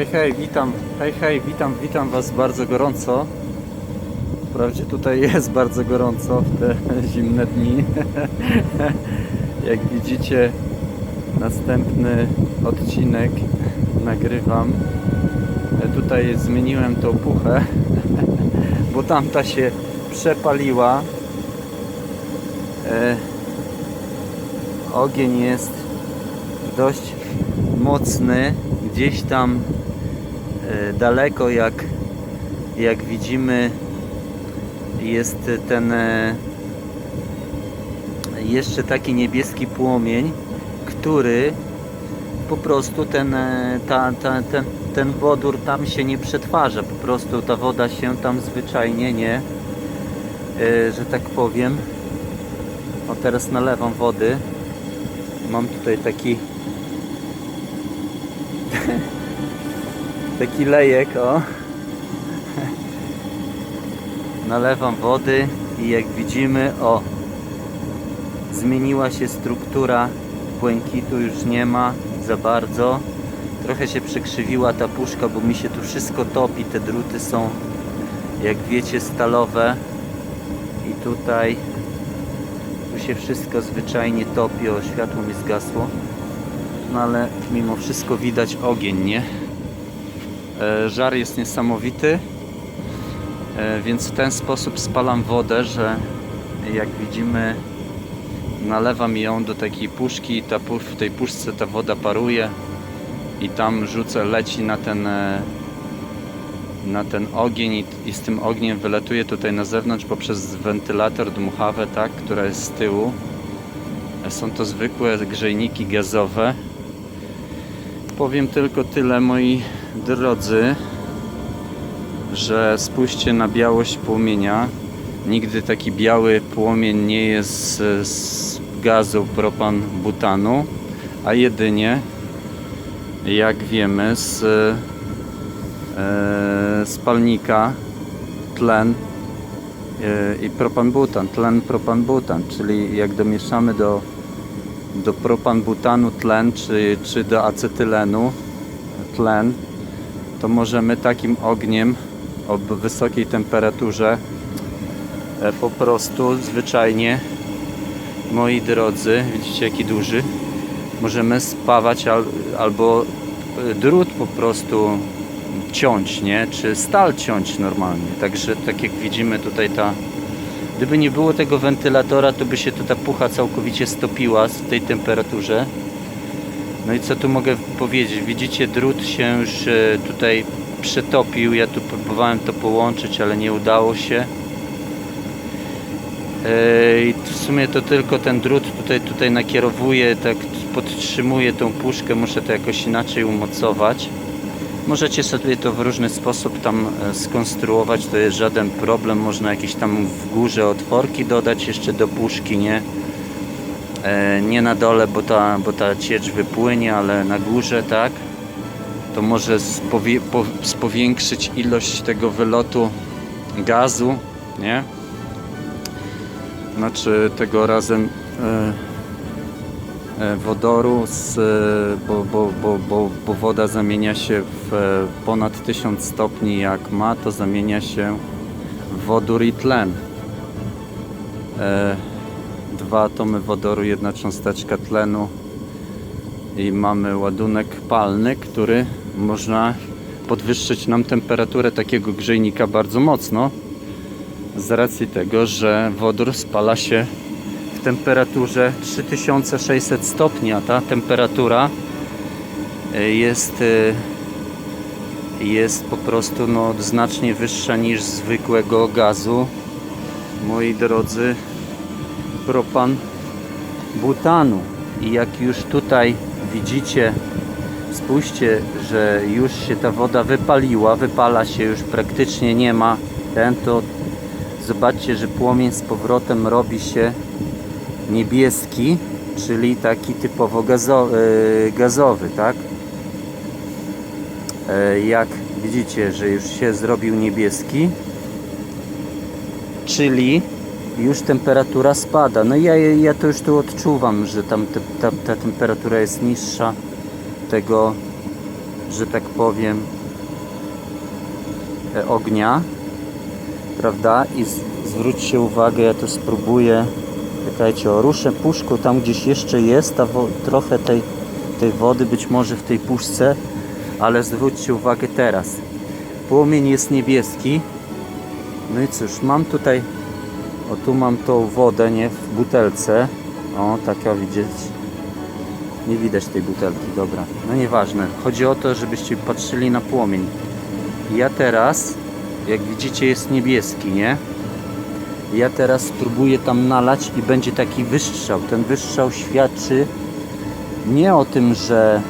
Hej, hej, witam, hej, hej, witam, witam Was bardzo gorąco. Wprawdzie tutaj jest bardzo gorąco w te zimne dni. Jak widzicie, następny odcinek nagrywam. Tutaj zmieniłem tą puchę, bo tamta się przepaliła. E, Ogień jest dość mocny. Gdzieś tam daleko, jak, jak widzimy, jest ten e, jeszcze taki niebieski płomień, który po prostu ten, e, ta, ta, ten, ten wodór tam się nie przetwarza. Po prostu ta woda się tam zwyczajnie nie, że tak powiem. O teraz nalewam wody. Mam tutaj taki taki lejek, o. Nalewam wody i jak widzimy, o, zmieniła się struktura błękitu, już nie ma za bardzo. Trochę się przekrzywiła ta puszka, bo mi się tu wszystko topi, te druty są, jak wiecie, stalowe. I tutaj, tu się wszystko zwyczajnie topi, o, światło mi zgasło. No ale mimo wszystko widać ogień, nie? E, Żar jest niesamowity, e, więc w ten sposób spalam wodę, że jak widzimy nalewam ją do takiej puszki, ta, pu- w tej puszce ta woda paruje i tam rzucę, leci na ten e, na ten ogień i, i z tym ogniem wylatuje tutaj na zewnątrz poprzez wentylator dmuchawę, tak, która jest z tyłu. Są to zwykłe grzejniki gazowe. Powiem tylko tyle, moi drodzy, że spójrzcie na białość płomienia. Nigdy taki biały płomień nie jest z, gazu propan-butanu, a jedynie, jak wiemy, z e, spalnika tlen e, i propan-butan, tlen propan-butan, czyli jak domieszamy do do propan-butanu tlen, czy, czy do acetylenu tlen, to możemy takim ogniem o wysokiej temperaturze e, po prostu zwyczajnie, moi drodzy, widzicie jaki duży, możemy spawać al, albo e, drut po prostu ciąć, nie? Czy stal ciąć normalnie. Także tak jak widzimy tutaj ta Gdyby nie było tego wentylatora, to by się ta pucha całkowicie stopiła w tej temperaturze. No i co tu mogę powiedzieć? Widzicie, drut się już e, tutaj przetopił. Ja tu próbowałem to połączyć, ale nie udało się. E, I w sumie to tylko ten drut tutaj, tutaj nakierowuje, tak podtrzymuje tą puszkę. Muszę to jakoś inaczej umocować. Możecie sobie to w różny sposób tam e, skonstruować, to jest żaden problem. Można jakieś tam w górze otworki dodać jeszcze do puszki, nie? E, nie na dole, bo ta, bo ta ciecz wypłynie, ale na górze, tak? To może spowie, po, spowiększyć ilość tego wylotu gazu, nie? Znaczy tego razem e, e, wodoru, z, e, bo, bo, bo, bo, bo woda zamienia się w e, ponad 1000 stopni jak ma, to zamienia się w wodór i tlen. E, Dwa atomy wodoru, jedna cząsteczka tlenu i mamy ładunek palny, który można podwyższyć nam temperaturę takiego grzejnika bardzo mocno z racji tego, że wodór spala się w temperaturze 3600 stopni, a ta temperatura e, jest, e, jest po prostu no, znacznie wyższa niż zwykłego gazu. Moi drodzy, propan butanu. I jak już tutaj widzicie, spójrzcie, że już się ta woda wypaliła, wypala się, już praktycznie nie ma ten, to zobaczcie, że płomień z powrotem robi się niebieski, czyli taki typowo e, gazowy, tak? E, Jak widzicie, że już się zrobił niebieski, czyli już temperatura spada. No ja, ja to już tu odczuwam, że tam te, ta, ta temperatura jest niższa tego że tak powiem, e, ognia, prawda? I z, zwróćcie uwagę, ja to spróbuję. Czekajcie, o ruszę puszką, tam gdzieś jeszcze jest ta trochę tej, tej wody, być może w tej puszce, ale zwróćcie uwagę teraz. Płomień jest niebieski. No i cóż, mam tutaj, o tu mam tą wodę, nie, w butelce. O, taka widzieć. Nie widać tej butelki, dobra. No nieważne. Chodzi o to, żebyście patrzyli na płomień. Ja teraz, jak widzicie, jest niebieski, nie? Ja teraz spróbuję tam nalać i będzie taki wystrzał. Ten wystrzał świadczy nie o tym, że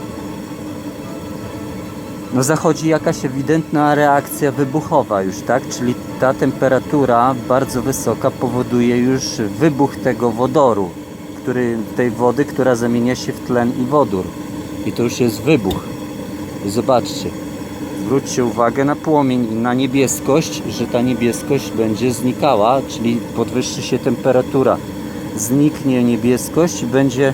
no zachodzi jakaś ewidentna reakcja wybuchowa już, tak? Czyli ta temperatura bardzo wysoka powoduje już wybuch tego wodoru, który, tej wody, która zamienia się w tlen i wodór. I to już jest wybuch. Zobaczcie, zwróćcie uwagę na płomień i na niebieskość, że ta niebieskość będzie znikała, czyli podwyższy się temperatura. Zniknie niebieskość będzie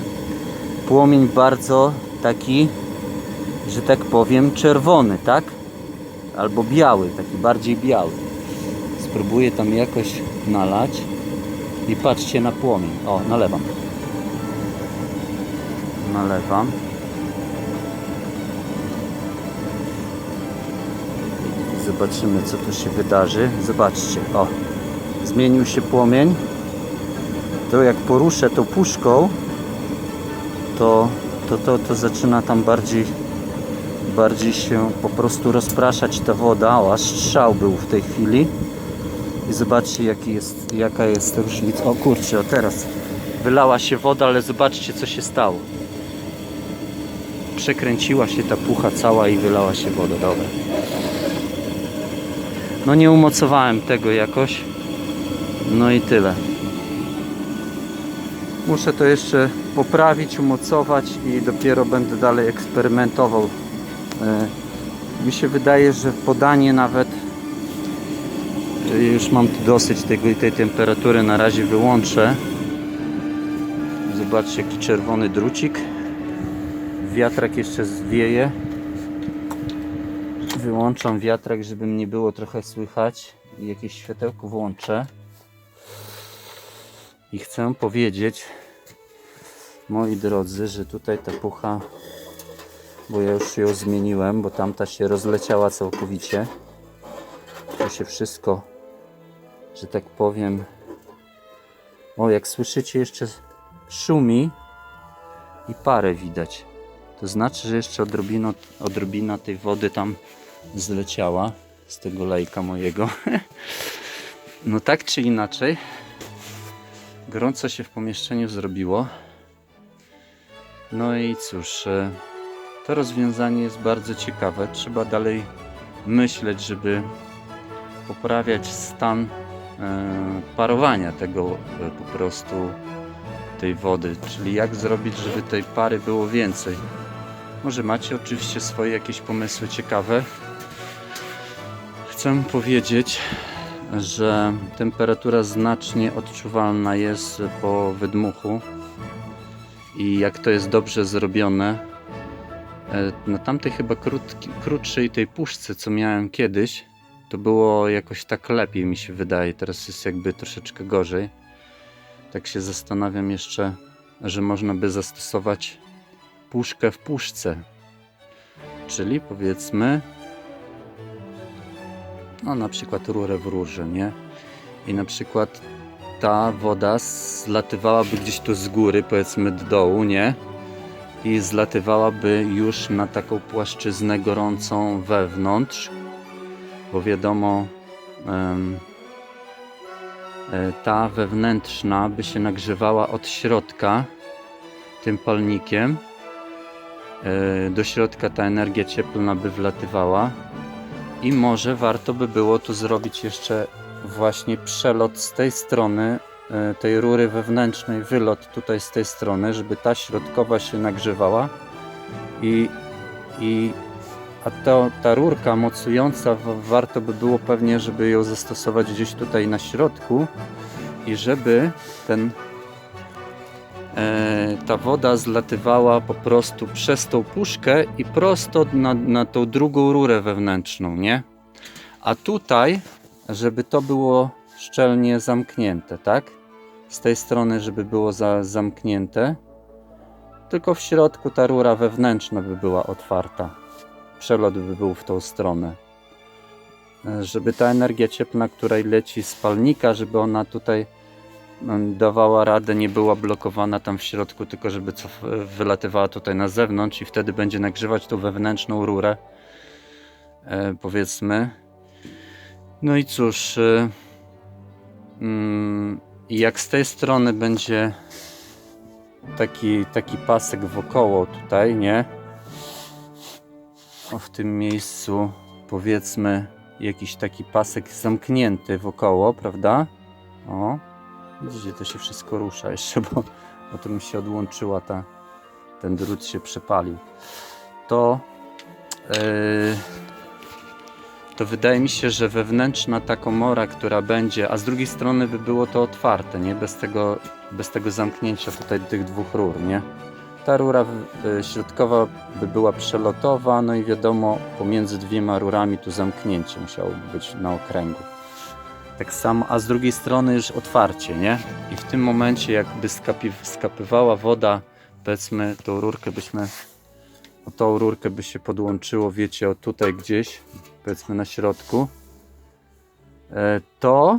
płomień bardzo taki że tak powiem, czerwony, tak? Albo biały, taki bardziej biały. Spróbuję tam jakoś nalać i patrzcie na płomień. O, nalewam. Nalewam. Zobaczymy, co tu się wydarzy. Zobaczcie, o, zmienił się płomień. To jak poruszę tą puszką, to, to, to, to zaczyna tam bardziej bardziej się po prostu rozpraszać ta woda. O, aż strzał był w tej chwili. I zobaczcie jaki jest, jaka jest różnica. O kurczę, o teraz wylała się woda, ale zobaczcie co się stało. Przekręciła się ta pucha cała i wylała się woda. Dobra. No nie umocowałem tego jakoś. No i tyle. Muszę to jeszcze poprawić, umocować i dopiero będę dalej eksperymentował. E, Mi się wydaje, że podanie nawet e, już mam dosyć tego i tej temperatury, na razie wyłączę. Zobaczcie jaki czerwony drucik. Wiatrak jeszcze zwieje. Wyłączam wiatrak, żeby mnie było trochę słychać i jakieś światełko włączę. I chcę powiedzieć, moi drodzy, że tutaj ta pucha, bo ja już ją zmieniłem, bo tamta się rozleciała całkowicie. Tu się wszystko, że tak powiem, o jak słyszycie jeszcze szumi i parę widać. To znaczy, że jeszcze odrobina, odrobina tej wody tam zleciała z tego lejka mojego. No tak czy inaczej, Gorąco się w pomieszczeniu zrobiło. No i cóż, e, to rozwiązanie jest bardzo ciekawe. Trzeba dalej myśleć, żeby poprawiać stan e, parowania tego e, po prostu tej wody, czyli jak zrobić, żeby tej pary było więcej. Może macie oczywiście swoje jakieś pomysły ciekawe. Chcę powiedzieć, że temperatura znacznie odczuwalna jest po wydmuchu i jak to jest dobrze zrobione na tamtej chyba krótki, krótszej tej puszce co miałem kiedyś to było jakoś tak lepiej mi się wydaje teraz jest jakby troszeczkę gorzej tak się zastanawiam jeszcze że można by zastosować puszkę w puszce czyli powiedzmy no na przykład rurę w rurze, nie? I na przykład ta woda zlatywałaby gdzieś tu z góry, powiedzmy do dołu, nie? I zlatywałaby już na taką płaszczyznę gorącą wewnątrz, bo wiadomo, e, ta wewnętrzna by się nagrzewała od środka tym palnikiem. E, Do środka ta energia cieplna by wlatywała i może warto by było tu zrobić jeszcze właśnie przelot z tej strony, tej rury wewnętrznej, wylot tutaj z tej strony, żeby ta środkowa się nagrzewała i, i a to, ta rurka mocująca warto by było pewnie, żeby ją zastosować gdzieś tutaj na środku i żeby ten e, ta woda zlatywała po prostu przez tą puszkę i prosto na, na tą drugą rurę wewnętrzną, nie? A tutaj, żeby to było szczelnie zamknięte, tak? Z tej strony, żeby było za, zamknięte, tylko w środku ta rura wewnętrzna by była otwarta. Przelot by był w tą stronę. E, Żeby ta energia cieplna, której leci z palnika, żeby ona tutaj mm, dawała radę, nie była blokowana tam w środku, tylko żeby wylatywała tutaj na zewnątrz i wtedy będzie nagrzewać tą wewnętrzną rurę. E, powiedzmy. No i cóż, e, mm, jak z tej strony będzie taki, taki pasek wokoło tutaj, nie? O, w tym miejscu powiedzmy jakiś taki pasek zamknięty wokoło, prawda? O, widzicie, to się wszystko rusza jeszcze, bo, bo to mi się odłączyła ta, ten drut się przepalił. To yy, to wydaje mi się, że wewnętrzna ta komora, która będzie, a z drugiej strony by było to otwarte, nie? Bez tego, bez tego zamknięcia tutaj tych dwóch rur, nie? Ta rura y, środkowa by była przelotowa, no i wiadomo, pomiędzy dwiema rurami tu zamknięcie musiałoby być na okręgu. Tak samo, a z drugiej strony już otwarcie, nie? I w tym momencie jakby skapi, skapywała woda, powiedzmy tą rurkę byśmy, o tą rurkę by się podłączyło, wiecie, o tutaj gdzieś, powiedzmy na środku, e, to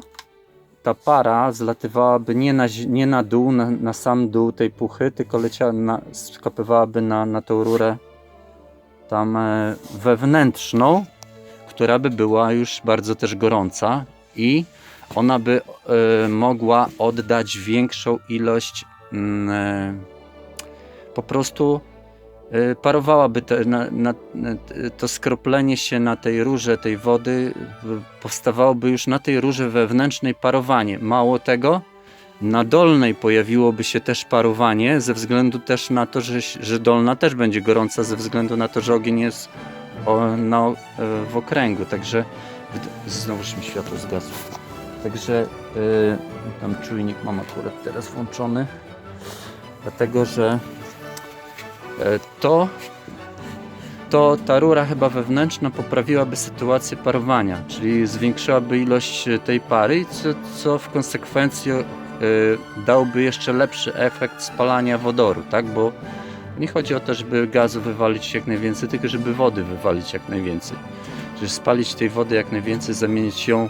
ta para zlatywałaby nie na, nie na dół, na, na sam dół tej puchy, tylko leciała na, skapywałaby na, na tą rurę tam e, wewnętrzną, która by była już bardzo też gorąca i ona by e, mogła oddać większą ilość e, po prostu parowałaby te, na, na, to skroplenie się na tej rurze tej wody powstawałoby już na tej rurze wewnętrznej parowanie. Mało tego, na dolnej pojawiłoby się też parowanie ze względu też na to, że, że dolna też będzie gorąca ze względu na to, że ogień jest o, na, e, w okręgu. Także znowuż mi światło zgasło. Także e, tam czujnik mam akurat teraz włączony. Dlatego, że E, to, to ta rura chyba wewnętrzna poprawiłaby sytuację parowania, czyli zwiększyłaby ilość e, tej pary, co, co w konsekwencji e, dałby jeszcze lepszy efekt spalania wodoru, tak? Bo nie chodzi o to, żeby gazu wywalić jak najwięcej, tylko żeby wody wywalić jak najwięcej. Czyli spalić tej wody jak najwięcej, zamienić ją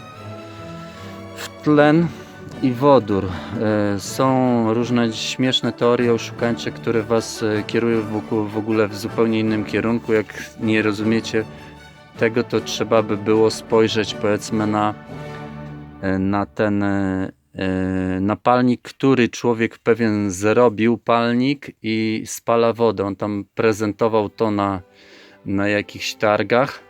w tlen i wodór. E, Są różne śmieszne teorie oszukańcze, które Was e, kierują w ogóle- w zupełnie innym kierunku. Jak nie rozumiecie tego, to trzeba by było spojrzeć powiedzmy na, e, na ten e, e, na palnik, który człowiek pewien zrobił palnik i spala wodę. On tam prezentował to na, na jakichś targach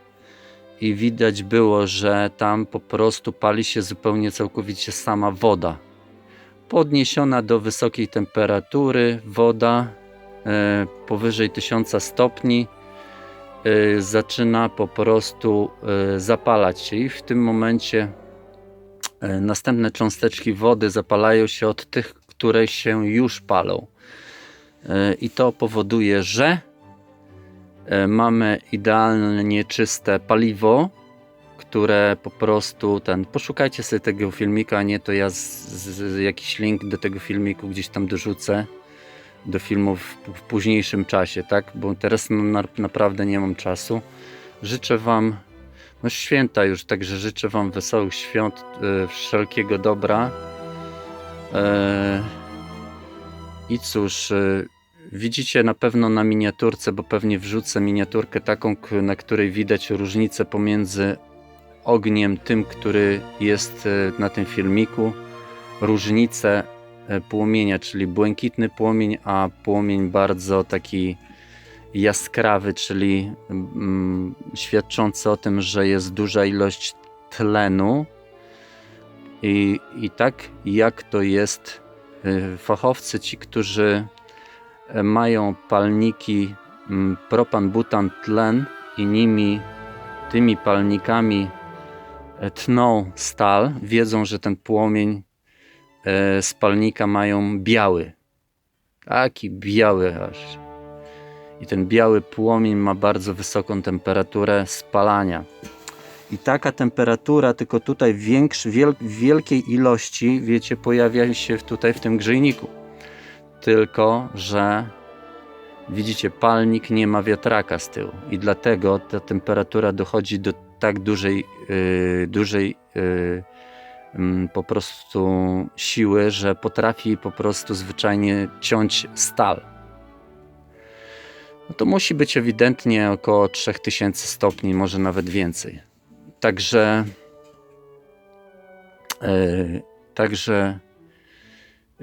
i widać było, że tam po prostu pali się zupełnie całkowicie sama woda. Podniesiona do wysokiej temperatury woda e, powyżej 1000 stopni e, zaczyna po prostu e, zapalać się i w tym momencie e, następne cząsteczki wody zapalają się od tych, które się już palą. E, I to powoduje, że mamy idealnie czyste paliwo, które po prostu ten. Poszukajcie sobie tego filmika, nie to ja z, z, jakiś link do tego filmiku gdzieś tam dorzucę do filmu w, w późniejszym czasie, tak? Bo teraz na, naprawdę nie mam czasu. Życzę Wam no święta już, także życzę Wam wesołych świąt, e, wszelkiego dobra. E, I cóż, e, Widzicie na pewno na miniaturce, bo pewnie wrzucę miniaturkę taką, na której widać różnicę pomiędzy ogniem tym, który jest e, na tym filmiku, różnicę e, płomienia, czyli błękitny płomień, a płomień bardzo taki jaskrawy, czyli mm, świadczący o tym, że jest duża ilość tlenu. I, I tak jak to jest, e, fachowcy ci, którzy mają palniki mm, propan, butan, tlen i nimi, tymi palnikami e, tną stal, wiedzą, że ten płomień e, z palnika mają biały. Taki biały aż. I ten biały płomień ma bardzo wysoką temperaturę spalania. I taka temperatura, tylko tutaj większy, wiel, w wielkiej ilości, wiecie, pojawia się tutaj w tym grzejniku. Tylko, że widzicie, palnik nie ma wiatraka z tyłu i dlatego ta temperatura dochodzi do tak dużej, yy, dużej yy, mm, po prostu siły, że potrafi po prostu zwyczajnie ciąć stal. No to musi być ewidentnie około 3000 stopni, może nawet więcej. Także yy, także yy,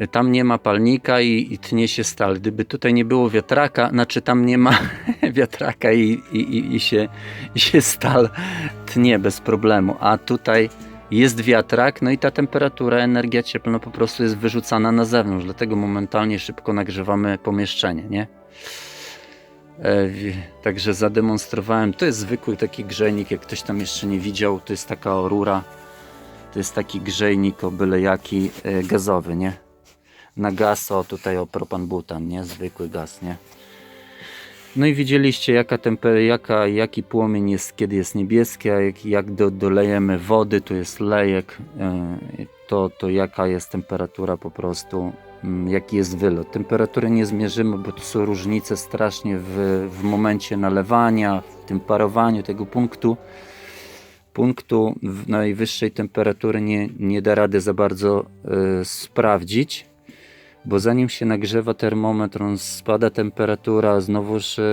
tam nie ma palnika i, i tnie się stal. Gdyby tutaj nie było wiatraka, znaczy tam nie ma wiatraka i, i, i, się, i się stal tnie bez problemu. A tutaj jest wiatrak, no i ta temperatura, energia cieplna po prostu jest wyrzucana na zewnątrz, dlatego momentalnie szybko nagrzewamy pomieszczenie, nie? E, Także zademonstrowałem. To jest zwykły taki grzejnik, jak ktoś tam jeszcze nie widział. To jest taka rura. To jest taki grzejnik o byle jaki e, gazowy, nie? Na gaz, o tutaj o propan butan, nie? Zwykły gaz, nie? No i widzieliście jaka jaka, jaki płomień jest, kiedy jest niebieski, a jak, jak do, dolejemy wody, tu jest lejek, e, to, to jaka jest temperatura po prostu, mm, jaki jest wylot. Temperatury nie zmierzymy, bo to są różnice strasznie w, w momencie nalewania, w tym parowaniu tego punktu. Punktu w najwyższej temperatury nie, nie da rady za bardzo e, sprawdzić bo zanim się nagrzewa termometr, on spada temperatura, znowuż e,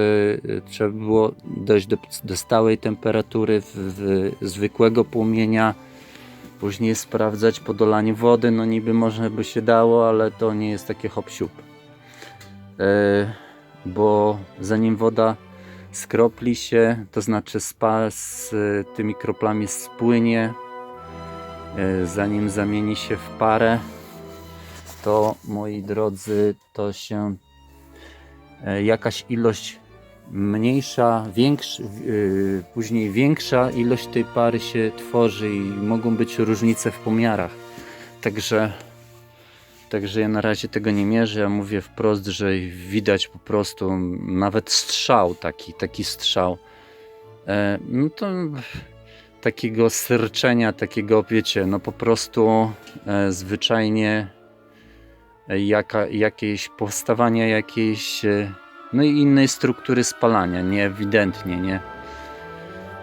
trzeba było dojść do, do stałej temperatury w, w zwykłego płomienia, później sprawdzać po dolaniu wody, no niby można by się dało, ale to nie jest takie hop. E, bo zanim woda skropli się, to znaczy spa z e, tymi kroplami spłynie, e, zanim zamieni się w parę, to moi drodzy, to się e, jakaś ilość mniejsza, większa, yy, później większa ilość tej pary się tworzy i mogą być różnice w pomiarach. Także, także ja na razie tego nie mierzę. Ja mówię wprost, że widać po prostu nawet strzał taki, taki strzał. E, no to takiego syrczenia, takiego wiecie, no po prostu e, zwyczajnie jaka, jakieś powstawania jakiejś e, no i innej struktury spalania, nie ewidentnie, nie.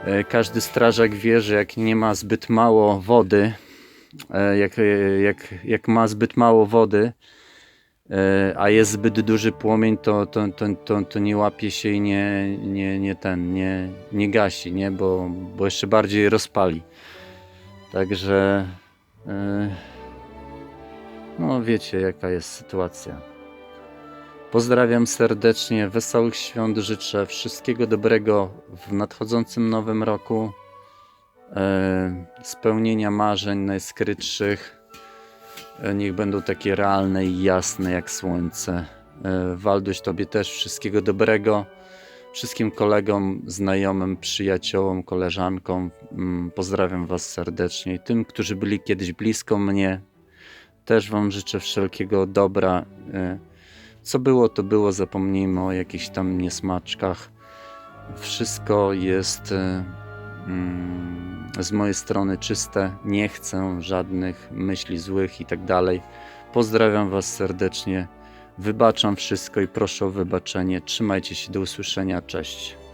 E, Każdy strażak wie, że jak nie ma zbyt mało wody, e, jak, jak, jak ma zbyt mało wody, a jest zbyt duży płomień, to, to, to, to, to nie łapie się i nie, nie, nie ten, nie, nie gasi, nie? Bo, bo jeszcze bardziej rozpali. Także e, no wiecie jaka jest sytuacja. Pozdrawiam serdecznie, wesołych świąt życzę, wszystkiego dobrego w nadchodzącym nowym roku, e, spełnienia marzeń najskrytszych, e, niech będą takie realne i jasne jak słońce. E, Walduś, Tobie też wszystkiego dobrego, wszystkim kolegom, znajomym, przyjaciołom, koleżankom, mm, pozdrawiam Was serdecznie tym, którzy byli kiedyś blisko mnie, też Wam życzę wszelkiego dobra. E, Co było, to było, zapomnijmy o jakichś tam niesmaczkach. Wszystko jest e, mm, z mojej strony czyste. Nie chcę żadnych myśli złych i tak dalej. Pozdrawiam Was serdecznie. Wybaczam wszystko i proszę o wybaczenie. Trzymajcie się, do usłyszenia. Cześć.